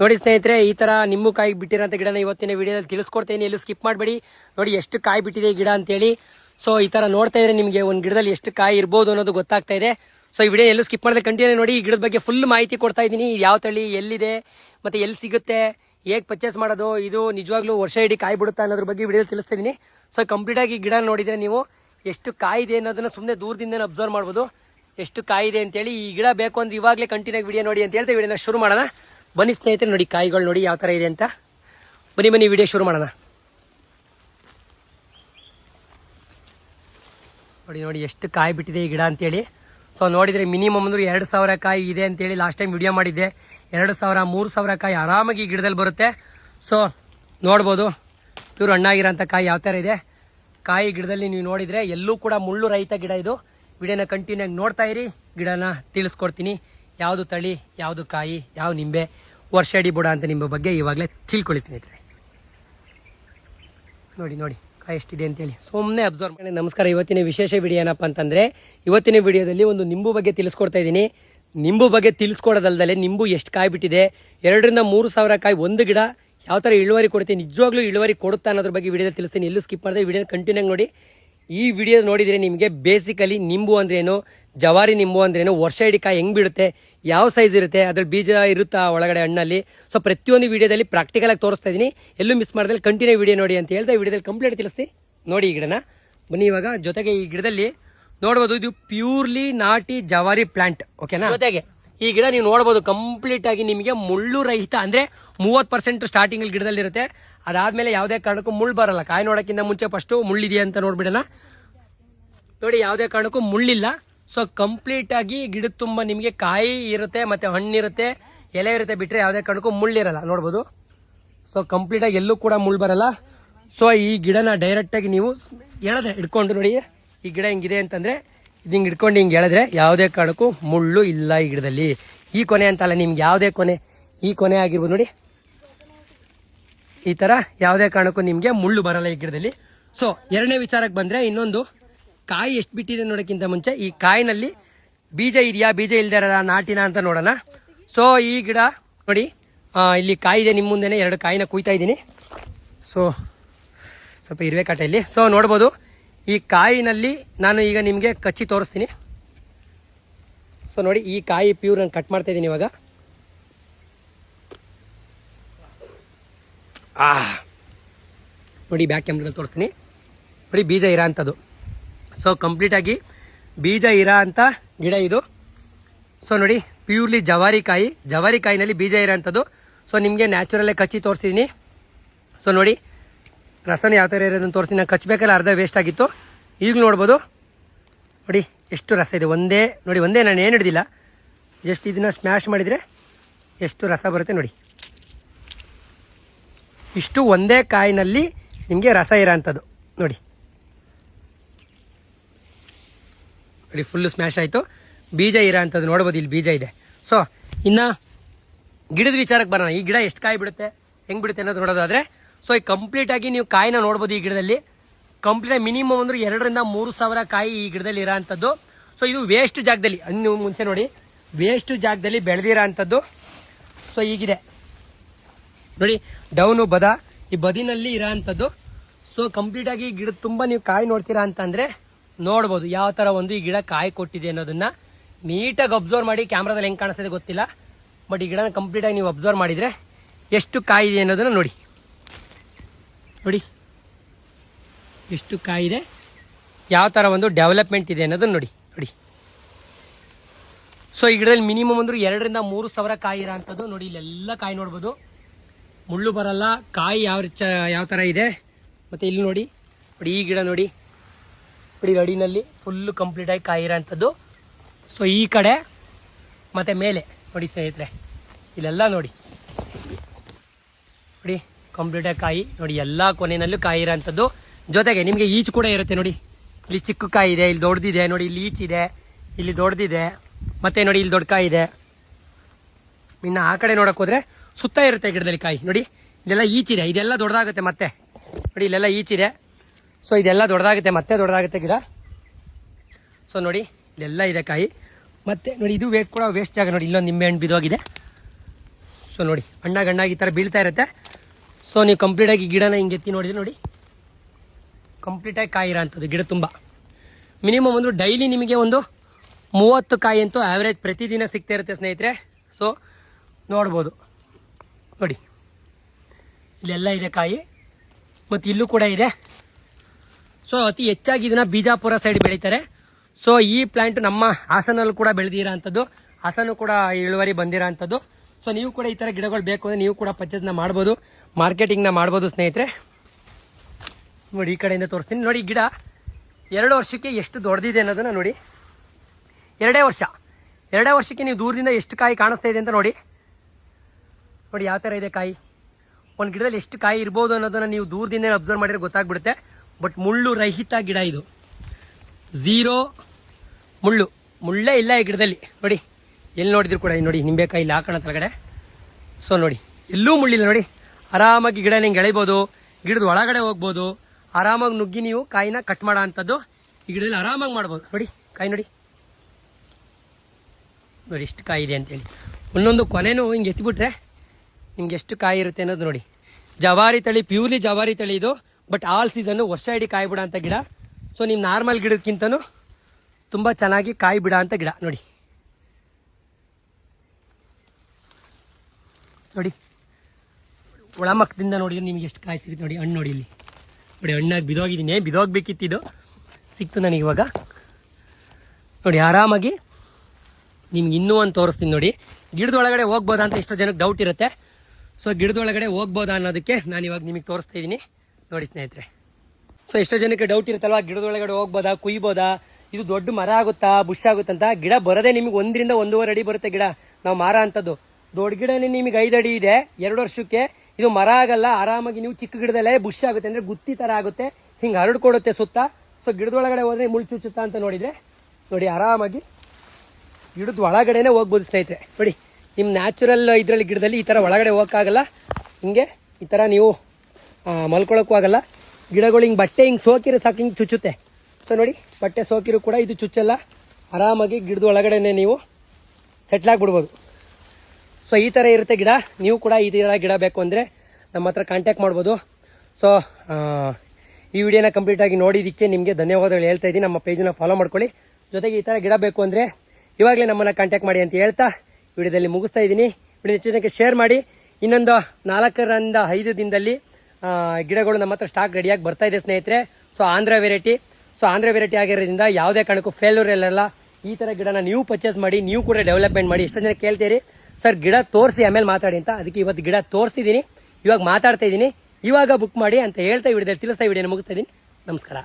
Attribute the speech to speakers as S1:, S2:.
S1: ನೋಡಿ ಸ್ನೇಹಿತರೆ, ಈ ತರ ನಿಮ್ಮ ಕಾಯಿ ಬಿಟ್ಟಿರೋಂಥ ಗಿಡನ ಇವತ್ತಿನ ವಿಡಿಯೋದಲ್ಲಿ ತಿಳಿಸ್ಕೊಡ್ತೇನೆ. ಎಲ್ಲೂ ಸ್ಕಿಪ್ ಮಾಡಬೇಡಿ. ನೋಡಿ, ಎಷ್ಟು ಕಾಯಿ ಬಿಟ್ಟಿದೆ ಈ ಗಿಡ ಅಂತೇಳಿ. ಸೊ ಈ ತರ ನೋಡ್ತಾ ಇದ್ರೆ ನಿಮಗೆ ಒಂದು ಗಿಡದಲ್ಲಿ ಎಷ್ಟು ಕಾಯಿ ಇರ್ಬೋದು ಅನ್ನೋದು ಗೊತ್ತಾಗ್ತಾ ಇದೆ. ಸೊ ಈ ವಿಡಿಯೋ ಎಲ್ಲೂ ಸ್ಕಿಪ್ ಮಾಡದೆ ಕಂಟಿನ್ಯೂ ನೋಡಿ. ಈ ಗಿಡದ ಬಗ್ಗೆ ಫುಲ್ ಮಾಹಿತಿ ಕೊಡ್ತಾ ಇದ್ದೀನಿ. ಯಾವ ತಳಿ, ಎಲ್ಲಿದೆ, ಮತ್ತೆ ಎಲ್ಲಿ ಸಿಗುತ್ತೆ, ಹೇಗೆ ಪರ್ಚೇಸ್ ಮಾಡೋದು, ಇದು ನಿಜವಾಗ್ಲೂ ವರ್ಷ ಇಡೀ ಕಾಯಿ ಬಿಡುತ್ತಾ ಅನ್ನೋದ್ರ ಬಗ್ಗೆ ವಿಡಿಯೋ ತಿಳಿಸ್ತಾ ಇದೀನಿ ಸೊ ಕಂಪ್ಲೀಟ್ ಆಗಿ ಈ ಗಿಡ ನೋಡಿದ್ರೆ ನೀವು ಎಷ್ಟು ಕಾಯಿ ಇದೆ ಅನ್ನೋದನ್ನ ಸುಮ್ಮನೆ ದೂರದಿಂದ ಅಬ್ಸರ್ವ್ ಮಾಡ್ಬೋದು. ಎಷ್ಟು ಕಾಯಿದೆ ಅಂತೇಳಿ ಈ ಗಿಡ ಬೇಕು ಅಂದ್ರೆ ಇವಾಗಲೇ ಕಂಟಿನ್ಯೂ ವಿಡಿಯೋ ನೋಡಿ ಅಂತ ಹೇಳ್ತಾ ವಿಡಿಯೋನ ಶುರು ಮಾಡೋಣ. ಬನ್ನಿ ಸ್ನೇಹಿತರೆ, ನೋಡಿ ಕಾಯಿಗಳು ನೋಡಿ ಯಾವ ಥರ ಇದೆ ಅಂತ. ಬನ್ನಿ ಬನ್ನಿ ವಿಡಿಯೋ ಶುರು ಮಾಡೋಣ. ನೋಡಿ ನೋಡಿ, ಎಷ್ಟು ಕಾಯಿ ಬಿಟ್ಟಿದೆ ಈ ಗಿಡ ಅಂತೇಳಿ. ಸೊ ನೋಡಿದರೆ ಮಿನಿಮಮ್ ಅಂದ್ರೆ ಎರಡು ಸಾವಿರ ಕಾಯಿ ಇದೆ ಅಂತೇಳಿ ಲಾಸ್ಟ್ ಟೈಮ್ ವಿಡಿಯೋ ಮಾಡಿದ್ದೆ. ಎರಡು ಸಾವಿರ, ಮೂರು ಸಾವಿರ ಕಾಯಿ ಆರಾಮಾಗಿ ಈ ಗಿಡದಲ್ಲಿ ಬರುತ್ತೆ. ಸೊ ನೋಡ್ಬೋದು. ಇವರು ಹಣ್ಣಾಗಿರೋಂಥ ಕಾಯಿ ಯಾವ ಥರ ಇದೆ. ಕಾಯಿ ಗಿಡದಲ್ಲಿ ನೀವು ನೋಡಿದರೆ ಎಲ್ಲೂ ಕೂಡ ಮುಳ್ಳು ರಹಿತ ಗಿಡ ಇದು. ವಿಡಿಯೋನ ಕಂಟಿನ್ಯೂ ಆಗಿ ನೋಡ್ತಾ ಇರಿ. ಗಿಡನ ತಿಳಿಸ್ಕೊಡ್ತೀನಿ. ಯಾವುದು ತಳಿ, ಯಾವುದು ಕಾಯಿ, ಯಾವ ನಿಂಬೆ. ವರ್ಷ ಅಡಿ ಬುಡ ಅಂತ ನಿಮ್ಮ ಬಗ್ಗೆ ಇವಾಗಲೇ ತಿಳ್ಕೊಳ್ಳಿ ಸ್ನೇಹಿತರೆ. ನೋಡಿ ನೋಡಿ ಕಾಯಿ ಎಷ್ಟಿದೆ ಅಂತೇಳಿ ಸುಮ್ಮನೆ ಅಬ್ಸರ್ವ್ ಮಾಡಿ. ನಮಸ್ಕಾರ, ಇವತ್ತಿನ ವಿಶೇಷ ವಿಡಿಯೋ ಏನಪ್ಪ ಅಂತಂದರೆ, ಇವತ್ತಿನ ವಿಡಿಯೋದಲ್ಲಿ ಒಂದು ನಿಂಬು ಬಗ್ಗೆ ತಿಳಿಸ್ಕೊಡ್ತಾ ಇದ್ದೀನಿ. ನಿಂಬು ಬಗ್ಗೆ ತಿಳಿಸ್ಕೊಡೋದಲ್ದಲೆ ನಿಂಬು ಎಷ್ಟು ಕಾಯಿ ಬಿಟ್ಟಿದೆ? ಎರಡರಿಂದ ಮೂರು ಸಾವಿರ ಕಾಯಿ ಒಂದು ಗಿಡ, ಯಾವ ಥರ ಇಳುವರಿ ಕೊಡ್ತೀನಿ ನಿಜವಾಗ್ಲೂ ಇಳುವರಿ ಕೊಡುತ್ತಾ ಅನ್ನೋದ್ರ ಬಗ್ಗೆ ವಿಡಿಯೋ ತಿಳಿಸ್ತೀನಿ. ಎಲ್ಲೂ ಸ್ಕಿಪ್ ಮಾಡಿದೆ ವಿಡಿಯೋ ಕಂಟಿನ್ಯೂ ನೋಡಿ. ಈ ವಿಡಿಯೋ ನೋಡಿದರೆ ನಿಮಗೆ ಬೇಸಿಕಲಿ ನಿಂಬು ಅಂದ್ರೇನು, ಜವಾರಿ ನಿಂಬು ಅಂದ್ರೇನು, ವರ್ಷ ಇಡೀ ಕಾಯಿ ಹೆಂಗೆ ಬಿಡುತ್ತೆ ಯಾವ ಸೈಜ್ ಇರುತ್ತೆ ಅದ್ರ ಬೀಜ ಇರುತ್ತಾ ಒಳಗಡೆ ಹಣ್ಣಲ್ಲಿ? ಸೊ ಪ್ರತಿಯೊಂದು ವಿಡಿಯೋದಲ್ಲಿ ಪ್ರಾಕ್ಟಿಕಲ್ ಆಗಿ ತೋರಿಸ್ತಾ ಇದ್ದೀನಿ ಎಲ್ಲೂ ಮಿಸ್ ಮಾಡಿದ್ರೆ ಕಂಟಿನ್ಯೂ ವಿಡಿಯೋ ನೋಡಿ ಅಂತ ಹೇಳ್ದೆ. ವಿಡಿಯೋದಲ್ಲಿ ಕಂಪ್ಲೀಟ್ ತಿಳಿಸ್ತೀನಿ. ನೋಡಿ ಈ ಗಿಡನ. ಬನ್ನಿ ಇವಾಗ ಜೊತೆಗೆ ಈ ಗಿಡದಲ್ಲಿ ನೋಡ್ಬೋದು ಇದು ಪ್ಯೂರ್ಲಿ ನಾಟಿ ಜವಾರಿ ಪ್ಲಾಂಟ್ ಓಕೆನಾ ಜೊತೆಗೆ. ಈ ಗಿಡ ನೀವು ನೋಡ್ಬೋದು ಕಂಪ್ಲೀಟ್ ಆಗಿ ನಿಮಗೆ ಮುಳ್ಳು ರಹಿತ ಅಂದ್ರೆ ಮೂವತ್ತು ಪರ್ಸೆಂಟ್ ಸ್ಟಾರ್ಟಿಂಗ್ ಗಿಡದಲ್ಲಿ ಇರುತ್ತೆ. ಅದಾದ್ಮೇಲೆ ಯಾವುದೇ ಕಾರಣಕ್ಕೂ ಮುಳ್ಳು ಬರಲ್ಲ. ಕಾಯಿ ನೋಡೋಕ್ಕಿಂತ ಮುಂಚೆ ಫಸ್ಟು ಮುಳ್ಳಿದೆಯಾ ಅಂತ ನೋಡ್ಬಿಡೋಣ. ನೋಡಿ ಯಾವುದೇ ಕಾರಣಕ್ಕೂ ಮುಳ್ಳಿಲ್ಲ. ಸೊ ಕಂಪ್ಲೀಟ್ ಆಗಿ ಗಿಡದ ತುಂಬ ನಿಮಗೆ ಕಾಯಿ ಇರುತ್ತೆ, ಮತ್ತೆ ಹಣ್ಣಿರುತ್ತೆ, ಎಲೆ ಇರುತ್ತೆ ಬಿಟ್ರೆ ಯಾವುದೇ ಕಾರಣಕ್ಕೂ ಮುಳ್ಳಿರಲ್ಲ. ನೋಡ್ಬೋದು? ಸೊ ಕಂಪ್ಲೀಟ್ ಆಗಿ ಎಲ್ಲೂ ಕೂಡ ಮುಳ್ಳು ಬರಲ್ಲ. ಸೊ ಈ ಗಿಡನ ಡೈರೆಕ್ಟ್ ಆಗಿ ನೀವು ಹೇಳಿದ್ರೆ ಹಿಡ್ಕೊಂಡು ನೋಡಿ. ಈ ಗಿಡ ಹಿಂಗಿದೆ ಅಂತಂದ್ರೆ, ಇದು ಹಿಂಗೆ ಹಿಡ್ಕೊಂಡು ಹಿಂಗೆ ಹೇಳಿದ್ರೆ ಯಾವುದೇ ಕಾರಣಕ್ಕೂ ಮುಳ್ಳು ಇಲ್ಲ ಈ ಗಿಡದಲ್ಲಿ. ಈ ಕೊನೆ ಅಂತಲ್ಲ ನಿಮ್ಗೆ ಯಾವುದೇ ಕೊನೆ. ಈ ಕೊನೆ ಆಗಿರ್ಬೋದು ನೋಡಿ. ಈ ತರ ಯಾವುದೇ ಕಾರಣಕ್ಕೂ ನಿಮಗೆ ಮುಳ್ಳು ಬರಲ್ಲ ಈ ಗಿಡದಲ್ಲಿ. ಸೊ ಎರಡನೇ ವಿಚಾರಕ್ಕೆ ಬಂದ್ರೆ ಇನ್ನೊಂದು ಕಾಯಿ ಎಷ್ಟು ಬಿಟ್ಟಿದೆ ನೋಡೋಕ್ಕಿಂತ ಮುಂಚೆ ಈ ಕಾಯಿನಲ್ಲಿ ಬೀಜ ಇದೆಯಾ? ಬೀಜ ಇಲ್ಲದೆ ಇರೋದ? ನಾಟಿನ ಅಂತ ನೋಡೋಣ. ಸೊ ಈ ಗಿಡ ನೋಡಿ ಇಲ್ಲಿ ಕಾಯಿ ಇದೆ ನಿಮ್ಮ ಮುಂದೆನೇ, ಎರಡು ಕಾಯಿನ ಕುಯ್ತಾ ಇದ್ದೀನಿ. ಸೊ ಸ್ವಲ್ಪ ಇರುವೆ ಕಾಟ ಇಲ್ಲಿ ಸೊ ನೋಡ್ಬೋದು, ಈ ಕಾಯಿನಲ್ಲಿ ನಾನು ಈಗ ನಿಮಗೆ ಕಚ್ಚಿ ತೋರಿಸ್ತೀನಿ. ಸೊ ನೋಡಿ, ಈ ಕಾಯಿ ಪ್ಯೂರ್ ನಾನು ಕಟ್ ಮಾಡ್ತಾ ಇದ್ದೀನಿ ಇವಾಗ. ಆ, ನೋಡಿ ಬ್ಯಾಕ್ ಕ್ಯಾಮ್ರದಲ್ಲಿ ತೋರಿಸ್ತೀನಿ. ನೋಡಿ, ಬೀಜ ಇರೋ ಅಂಥದ್ದು. ಸೊ ಕಂಪ್ಲೀಟಾಗಿ ಬೀಜ ಇರೋ ಅಂಥ ಗಿಡ ಇದು. ಸೊ ನೋಡಿ ಪ್ಯೂರ್ಲಿ ಜವಾರಿ ಕಾಯಿ. ಜವಾರಿ ಕಾಯಿನಲ್ಲಿ ಬೀಜ ಇರೋ ಅಂಥದ್ದು ಸೊ ನಿಮಗೆ ನ್ಯಾಚುರಲ್ಲೇ ಕಚ್ಚಿ ತೋರಿಸ್ತೀನಿ ಸೊ ನೋಡಿ, ರಸನ ಯಾವ ಥರ ಇರೋದನ್ನು ತೋರಿಸ್ತೀನಿ ನಾನು ಕಚ್ಚಬೇಕಲ್ಲ ಅರ್ಧ ವೇಸ್ಟ್ ಆಗಿತ್ತು. ಈಗ ನೋಡ್ಬೋದು. ನೋಡಿ, ಎಷ್ಟು ರಸ ಇದೆ. ಒಂದೇ, ನೋಡಿ, ಒಂದೇ ನಾನು ಏನು ಹಿಡಿದಿಲ್ಲ. ಜಸ್ಟ್ ಇದನ್ನು ಸ್ಮ್ಯಾಶ್ ಮಾಡಿದರೆ ಎಷ್ಟು ರಸ ಬರುತ್ತೆ ನೋಡಿ. ಇಷ್ಟು ಒಂದೇ ಕಾಯಿನಲ್ಲಿ ನಿಮಗೆ ರಸ ಇರೋ ಅಂಥದ್ದು ನೋಡಿ. ನೋಡಿ ಫುಲ್ಲು ಸ್ಮ್ಯಾಶ್ ಆಯಿತು. ಬೀಜ ಇರೋ ಅಂಥದ್ದು ನೋಡ್ಬೋದು, ಇಲ್ಲಿ ಬೀಜ ಇದೆ. ಸೊ ಇನ್ನು ಗಿಡದ ವಿಚಾರಕ್ಕೆ ಬರೋಣ. ಈ ಗಿಡ ಎಷ್ಟು ಕಾಯಿ ಬಿಡುತ್ತೆ, ಹೆಂಗೆ ಬಿಡುತ್ತೆ ಅನ್ನೋದು ನೋಡೋದಾದ್ರೆ ಸೊ ಈ ಕಂಪ್ಲೀಟ್ ಆಗಿ ನೀವು ಕಾಯಿನ ನೋಡ್ಬೋದು ಈ ಗಿಡದಲ್ಲಿ. ಕಂಪ್ಲೀಟ್ ಮಿನಿಮಮ್ ಅಂದ್ರೆ ಎರಡರಿಂದ ಮೂರು ಸಾವಿರ ಕಾಯಿ ಈ ಗಿಡದಲ್ಲಿ ಇರೋ ಅಂಥದ್ದು. ಸೊ ಇದು ವೇಸ್ಟ್ ಜಾಗದಲ್ಲಿ ನೀವು ಮುಂಚೆ ನೋಡಿ ವೇಸ್ಟ್ ಜಾಗದಲ್ಲಿ ಬೆಳೆದಿರೋ ಅಂಥದ್ದು. ಸೊ ಈಗಿದೆ ನೋಡಿ, ಡೌನು, ಬದ, ಈ ಬದಿನಲ್ಲಿ ಇರೋ ಅಂಥದ್ದು. ಸೊ ಕಂಪ್ಲೀಟ್ ಆಗಿ ಈ ಗಿಡದ ತುಂಬ ನೀವು ಕಾಯಿ ನೋಡ್ತೀರಾ ಅಂತಂದ್ರೆ ನೋಡ್ಬೋದು ಯಾವ ತರ ಒಂದು ಈ ಗಿಡ ಕಾಯಿ ಕೊಟ್ಟಿದೆ ಅನ್ನೋದನ್ನ ನೀಟಾಗಿ ಅಬ್ಸರ್ವ್ ಮಾಡಿ ಕ್ಯಾಮ್ರಾದಲ್ಲಿ ಹೆಂಗೆ ಕಾಣಿಸ್ತದೆ ಗೊತ್ತಿಲ್ಲ. ಬಟ್ ಈ ಗಿಡನ ಕಂಪ್ಲೀಟ್ ಆಗಿ ನೀವು ಅಬ್ಸರ್ವ್ ಮಾಡಿದ್ರೆ ಎಷ್ಟು ಕಾಯಿ ಇದೆ ಅನ್ನೋದನ್ನ ನೋಡಿ. ನೋಡಿ. ಎಷ್ಟು ಕಾಯಿದೆ ಯಾವ ಥರ ಒಂದು ಡೆವಲಪ್ಮೆಂಟ್ ಇದೆ ಅನ್ನೋದನ್ನ ನೋಡಿ. ನೋಡಿ. ಸೊ ಈ ಗಿಡದಲ್ಲಿ ಮಿನಿಮಮ್ ಅಂದ್ರೆ ಎರಡರಿಂದ ಮೂರು ಸಾವಿರ ಕಾಯಿ ಇರೋ ಅಂಥದ್ದು ನೋಡಿ ಇಲ್ಲೆಲ್ಲ ಕಾಯಿ ನೋಡ್ಬೋದು. ಮುಳ್ಳು ಬರಲ್ಲ, ಕಾಯಿ ಯಾವ ಯಾವ ಥರ ಇದೆ. ಮತ್ತು ಇಲ್ಲಿ ನೋಡಿ. ನೋಡಿ ಈ ಗಿಡ ನೋಡಿ. ನೋಡಿ ಅಡಿನಲ್ಲಿ ಫುಲ್ಲು ಕಂಪ್ಲೀಟಾಗಿ ಕಾಯಿ ಇರೋ ಅಂಥದ್ದು ಸೊ ಈ ಕಡೆ ಮತ್ತು ಮೇಲೆ ನೋಡಿ ಸ್ನೇಹಿತರೆ, ಇಲ್ಲೆಲ್ಲ ನೋಡಿ. ನೋಡಿ ಕಂಪ್ಲೀಟಾಗಿ ಕಾಯಿ, ನೋಡಿ ಎಲ್ಲ ಕೊನೆಯಲ್ಲೂ ಕಾಯಿ ಇರೋಂಥದ್ದು ಜೊತೆಗೆ ನಿಮಗೆ ಈಚು ಕೂಡ ಇರುತ್ತೆ ನೋಡಿ. ಇಲ್ಲಿ ಚಿಕ್ಕ ಕಾಯಿ ಇದೆ, ಇಲ್ಲಿ ದೊಡ್ಡದಿದೆ, ನೋಡಿ ಇಲ್ಲಿ ಈಚಿದೆ ಇಲ್ಲಿ ದೊಡ್ಡದಿದೆ, ಮತ್ತೆ ನೋಡಿ ಇಲ್ಲಿ ದೊಡ್ಡ ಕಾಯಿ ಇದೆ. ಇನ್ನು ಆ ಕಡೆ ನೋಡೋಕ್ಕೋದ್ರೆ ಸುತ್ತ ಇರುತ್ತೆ ಗಿಡದಲ್ಲಿ ಕಾಯಿ, ನೋಡಿ. ಇದೆಲ್ಲ ಈಚಿದೆ ಇದೆಲ್ಲ ದೊಡ್ಡದಾಗುತ್ತೆ ಮತ್ತೆ. ನೋಡಿ, ಇಲ್ಲೆಲ್ಲ ಈಚಿದೆ ಸೊ ಇದೆಲ್ಲ ದೊಡ್ಡದಾಗುತ್ತೆ, ಮತ್ತೆ ದೊಡ್ಡದಾಗುತ್ತೆ ಗಿಡ. ಸೊ ನೋಡಿ, ಇದೆಲ್ಲ ಇದೆ ಕಾಯಿ. ಮತ್ತೆ ನೋಡಿ, ಇದು ವೇಟ್ ಕೂಡ ವೇಸ್ಟ್ ಆಗ ನೋಡಿ, ಇಲ್ಲೊಂದು ನಿಂಬೆ ಹಣ್ಣು ಬಿದ್ದೋಗಿದೆ. ಸೊ ನೋಡಿ ಅಣ್ಣ ಹಣ್ಣಾಗಿ ಈ ಥರ ಬೀಳ್ತಾ ಇರುತ್ತೆ. ಸೊ ನೀವು ಕಂಪ್ಲೀಟಾಗಿ ಗಿಡನ ಹಿಂಗೆ ಎತ್ತಿ ನೋಡಿದ್ರೆ ನೋಡಿ ಕಂಪ್ಲೀಟಾಗಿ ಕಾಯಿ ಇರೋಂಥದ್ದು, ಗಿಡ ತುಂಬ. ಮಿನಿಮಮ್ ಒಂದು ಡೈಲಿ ನಿಮಗೆ ಒಂದು ಮೂವತ್ತು ಕಾಯಿ ಅಂತೂ ಆ್ಯಾವ್ರೇಜ್ ಪ್ರತಿದಿನ ಸಿಗ್ತಾ ಇರುತ್ತೆ ಸ್ನೇಹಿತರೆ. ಸೊ ನೋಡ್ಬೋದು. ನೋಡಿ, ಇಲ್ಲೆಲ್ಲ ಇದೆ ಕಾಯಿ. ಮತ್ತು ಇಲ್ಲೂ ಕೂಡ ಇದೆ. ಸೊ ಅತಿ ಹೆಚ್ಚಾಗಿ ಇದನ್ನ ಬಿಜಾಪುರ ಸೈಡ್ ಬೆಳೀತಾರೆ. ಸೊ ಈ ಪ್ಲಾಂಟ್ ನಮ್ಮ ಹಾಸನಲ್ಲೂ ಕೂಡ ಬೆಳೆದಿರೋ ಅಂಥದ್ದು ಹಾಸನ ಕೂಡ ಇಳುವರಿ ಬಂದಿರೋ ಅಂಥದ್ದು ಸೊ ನೀವು ಕೂಡ ಈ ಥರ ಗಿಡಗಳು ಬೇಕು ಅಂದರೆ ನೀವು ಕೂಡ ಪರ್ಚೇಸ್ನ ಮಾಡ್ಬೋದು. ಮಾರ್ಕೆಟಿಂಗ್ನ ಮಾಡ್ಬೋದು ಸ್ನೇಹಿತರೆ. ನೋಡಿ, ಈ ಕಡೆಯಿಂದ ತೋರಿಸ್ತೀನಿ. ನೋಡಿ ಗಿಡ ಎರಡು ವರ್ಷಕ್ಕೆ ಎಷ್ಟು ದೊಡ್ಡದಿದೆ ಅನ್ನೋದನ್ನ ನೋಡಿ. ಎರಡೇ ವರ್ಷ. ಎರಡೇ ವರ್ಷಕ್ಕೆ ನೀವು ದೂರದಿಂದ ಎಷ್ಟು ಕಾಯಿ ಕಾಣಿಸ್ತಾ ಇದೆ ಅಂತ ನೋಡಿ. ನೋಡಿ, ಯಾವ ಥರ ಇದೆ ಕಾಯಿ? ಒಂದು ಗಿಡದಲ್ಲಿ ಎಷ್ಟು ಕಾಯಿ ಇರ್ಬೋದು ಅನ್ನೋದನ್ನ ನೀವು ದೂರದಿಂದ ಅಬ್ಸರ್ವ್ ಮಾಡಿದ್ರೆ ಗೊತ್ತಾಗ್ಬಿಡುತ್ತೆ. ಬಟ್ ಮುಳ್ಳು ರಹಿತ ಗಿಡ ಇದು. ಝೀರೋ ಮುಳ್ಳು. ಮುಳ್ಳೇ ಇಲ್ಲ ಈ ಗಿಡದಲ್ಲಿ. ನೋಡಿ, ಎಲ್ಲಿ ನೋಡಿದ್ರು ಕೂಡ ನೋಡಿ ನಿಂಬೆಕಾಯಿ ಇಲ್ಲಿ ಹಾಕೋಣ ಕೆಳಗಡೆ ಸೊ ನೋಡಿ, ಎಲ್ಲೂ ಮುಳ್ಳಿಲ್ಲ ನೋಡಿ. ಆರಾಮಾಗಿ ಗಿಡ ನಿಂಗೆ ಎಳಿಬೋದು, ಗಿಡದ ಒಳಗಡೆ ಹೋಗ್ಬೋದು. ಆರಾಮಾಗಿ ನುಗ್ಗಿ ನೀವು ಕಾಯಿನ ಕಟ್ ಮಾಡೋ ಅಂಥದ್ದು ಈ ಗಿಡದಲ್ಲಿ ಆರಾಮಾಗಿ ಮಾಡ್ಬೋದು. ನೋಡಿ, ಕಾಯಿ ನೋಡಿ. ನೋಡಿ ಎಷ್ಟು ಕಾಯಿ ಇದೆ ಅಂತೇಳಿ ಒಂದೊಂದು ಕೊನೆನೂ ಹಿಂಗೆ ಎತ್ತಿಬಿಟ್ರೆ ನಿಮ್ಗೆ ಎಷ್ಟು ಕಾಯಿ ಇರುತ್ತೆ ಅನ್ನೋದು ನೋಡಿ. ಜವಾರಿ ತಳಿ, ಪ್ಯೂರ್ಲಿ ಜವಾರಿ ತಳಿ ಇದು. ಬಟ್ ಆಲ್ ಸೀಸನ್ ವರ್ಷ ಇಡೀ ಕಾಯಿ ಬಿಡ ಅಂತ ಗಿಡ. ಸೊ ನಿಮ್ಮ ನಾರ್ಮಲ್ ಗಿಡಕ್ಕಿಂತನೂ ತುಂಬ ಚೆನ್ನಾಗಿ ಕಾಯಿ ಬಿಡ ಅಂತ ಗಿಡ. ನೋಡಿ. ನೋಡಿ. ಒಳಮಕ್ಕದಿಂದ ನೋಡಿ ನಿಮ್ಗೆ ಎಷ್ಟು ಕಾಯಿ ಸಿಗುತ್ತೆ ನೋಡಿ, ಹಣ್ಣು ನೋಡಿ ಇಲ್ಲಿ. ನೋಡಿ, ಹಣ್ಣಾಗಿ ಬಿದೋಗಿದ್ದೀನಿ. ಬಿದೋಗ್ಬೇಕಿತ್ತಿದ್ದು ಸಿಕ್ತು ನನಗೆ ಇವಾಗ. ನೋಡಿ, ಆರಾಮಾಗಿ ನಿಮ್ಗೆ ಇನ್ನೂ ಒಂದು ತೋರಿಸ್ತೀನಿ ನೋಡಿ. ಗಿಡದೊಳಗಡೆ ಹೋಗ್ಬೋದಾ ಅಂತ ಎಷ್ಟೋ ಜನಕ್ಕೆ ಡೌಟ್ ಇರುತ್ತೆ. ಸೊ ಗಿಡದೊಳಗಡೆ ಹೋಗ್ಬೋದಾ ಅನ್ನೋದಕ್ಕೆ ನಾನು ಇವಾಗ ನಿಮಗೆ ತೋರಿಸ್ತಾ ಇದ್ದೀನಿ. ನೋಡಿ ಸ್ನೇಹಿತರೆ. ಸೊ ಎಷ್ಟೋ ಜನಕ್ಕೆ ಡೌಟ್ ಇರುತ್ತಲ್ವಾ? ಗಿಡದೊಳಗಡೆ ಹೋಗ್ಬೋದಾ? ಕುಯ್ಬೋದಾ? ಇದು ದೊಡ್ಡ ಮರ ಆಗುತ್ತಾ? ಬುಷ್ ಆಗುತ್ತಂತ? ಗಿಡ ಬರೋದೇ ನಿಮಗೆ ಒಂದರಿಂದ ಒಂದೂವರೆ ಅಡಿ ಬರುತ್ತೆ ಗಿಡ. ನಾವು ಮರ ಅಂಥದ್ದು ದೊಡ್ಡ ಗಿಡನೇ ನಿಮಗೆ ಐದು ಅಡಿ ಇದೆ. ಎರಡು ವರ್ಷಕ್ಕೆ ಇದು ಮರ ಆಗಲ್ಲ. ಆರಾಮಾಗಿ ನೀವು ಚಿಕ್ಕ ಗಿಡದಲ್ಲೇ ಬುಷ್ ಆಗುತ್ತೆ ಅಂದ್ರೆ ಗುತ್ತಿ ತರ ಆಗುತ್ತೆ. ಹಿಂಗೆ ಹರಡ್ಕೊಡುತ್ತೆ ಸುತ್ತ. ಸೊ ಗಿಡದೊಳಗಡೆ ಹೋದರೆ ಮುಳ್ಳು ಚುಚ್ಚುತ್ತ ಅಂತ ನೋಡಿದ್ರೆ, ನೋಡಿ ಆರಾಮಾಗಿ ಗಿಡದ ಒಳಗಡೆನೆ ಹೋಗ್ಬೋದು ಸ್ನೇಹಿತರೆ. ನೋಡಿ ನಿಮ್ಮ ನ್ಯಾಚುರಲ್ ಇದರಲ್ಲಿ ಗಿಡದಲ್ಲಿ ಈ ಥರ ಒಳಗಡೆ ಹೋಗೋಕ್ಕಾಗಲ್ಲ. ಹಿಂಗೆ ಈ ಥರ ನೀವು ಆ, ಮಲ್ಕೊಳಕ್ಕೂ ಆಗಲ್ಲ. ಗಿಡಗಳು ಹಿಂಗೆ ಬಟ್ಟೆ ಹಿಂಗೆ ಸೋಕಿರೋ ಸಾಕು ಹಿಂಗೆ ಚುಚ್ಚುತ್ತೆ. ಸೊ ನೋಡಿ ಬಟ್ಟೆ ಸೋಕಿರು ಕೂಡ ಇದು ಚುಚ್ಚಲ್ಲ. ಆರಾಮಾಗಿ ಗಿಡದ ಒಳಗಡೆನೆ ನೀವು ಸೆಟ್ಲ್ ಆಗಿಬಿಡ್ಬೋದು. ಸೊ ಈ ಥರ ಇರುತ್ತೆ ಗಿಡ. ನೀವು ಕೂಡ ಈ ಥರ ಗಿಡ ಬೇಕು ಅಂದರೆ ನಮ್ಮ ಹತ್ರ ಕಾಂಟ್ಯಾಕ್ಟ್ ಮಾಡ್ಬೋದು. ಸೊ ಈ ವಿಡಿಯೋನ ಕಂಪ್ಲೀಟಾಗಿ ನೋಡಿದ್ದಕ್ಕೆ ನಿಮಗೆ ಧನ್ಯವಾದಗಳು ಹೇಳ್ತಾ ಇದ್ದೀನಿ. ನಮ್ಮ ಪೇಜನ್ನ ಫಾಲೋ ಮಾಡ್ಕೊಳ್ಳಿ. ಜೊತೆಗೆ ಈ ಥರ ಗಿಡ ಬೇಕು ಅಂದರೆ ಇವಾಗಲೇ ನಮ್ಮನ್ನು ಕಾಂಟ್ಯಾಕ್ಟ್ ಮಾಡಿ ಅಂತ ಹೇಳ್ತಾ ವಿಡಿಯೋದಲ್ಲಿ ಮುಗಿಸ್ತಾ ಇದ್ದೀನಿ. ವಿಡಿಯೋ ಹೆಚ್ಚಿನಕ್ಕೆ ಶೇರ್ ಮಾಡಿ. ಇನ್ನೊಂದು ನಾಲ್ಕರಿಂದ ಐದು ದಿನದಲ್ಲಿ ಗಿಡಗಳು ನಮ್ಮ ಹತ್ರ ಸ್ಟಾಕ್ ರೆಡಿಯಾಗಿ ಬರ್ತಾ ಇದೆ ಸ್ನೇಹಿತರೆ. So Andhra variety so Andhra variety ಆಗಿರೋದ್ರಿಂದ ಯಾವುದೇ ಕಾರಣಕ್ಕೂ ಫೇಲ್ಯೂರ್ ಇರಲ್ಲ. ಈ ಥರ ಗಿಡನ ನೀವು ಪರ್ಚೇಸ್ ಮಾಡಿ, ನೀವು ಕೂಡ ಡೆವಲಪ್ಮೆಂಟ್ ಮಾಡಿ. ಎಷ್ಟೊಂದು ಜನ ಕೇಳ್ತೀರಿ, ಸರ್, ಗಿಡ ತೋರಿಸಿ ಆಮೇಲೆ ಮಾತಾಡಿ ಅಂತ. ಅದಕ್ಕೆ ಇವತ್ತು ಗಿಡ ತೋರಿಸಿದ್ದೀನಿ ಇವಾಗ ಮಾತಾಡ್ತಾ ಇದ್ದೀನಿ ಇವಾಗ ಬುಕ್ ಮಾಡಿ ಅಂತ ಹೇಳ್ತಾ ವಿಡಿಯೋದಲ್ಲಿ ತಿಳಿಸ್ತಾ ವಿಡಿಯೋನ ಮುಗಿಸ್ತಾ ಇದ್ದೀನಿ ನಮಸ್ಕಾರ.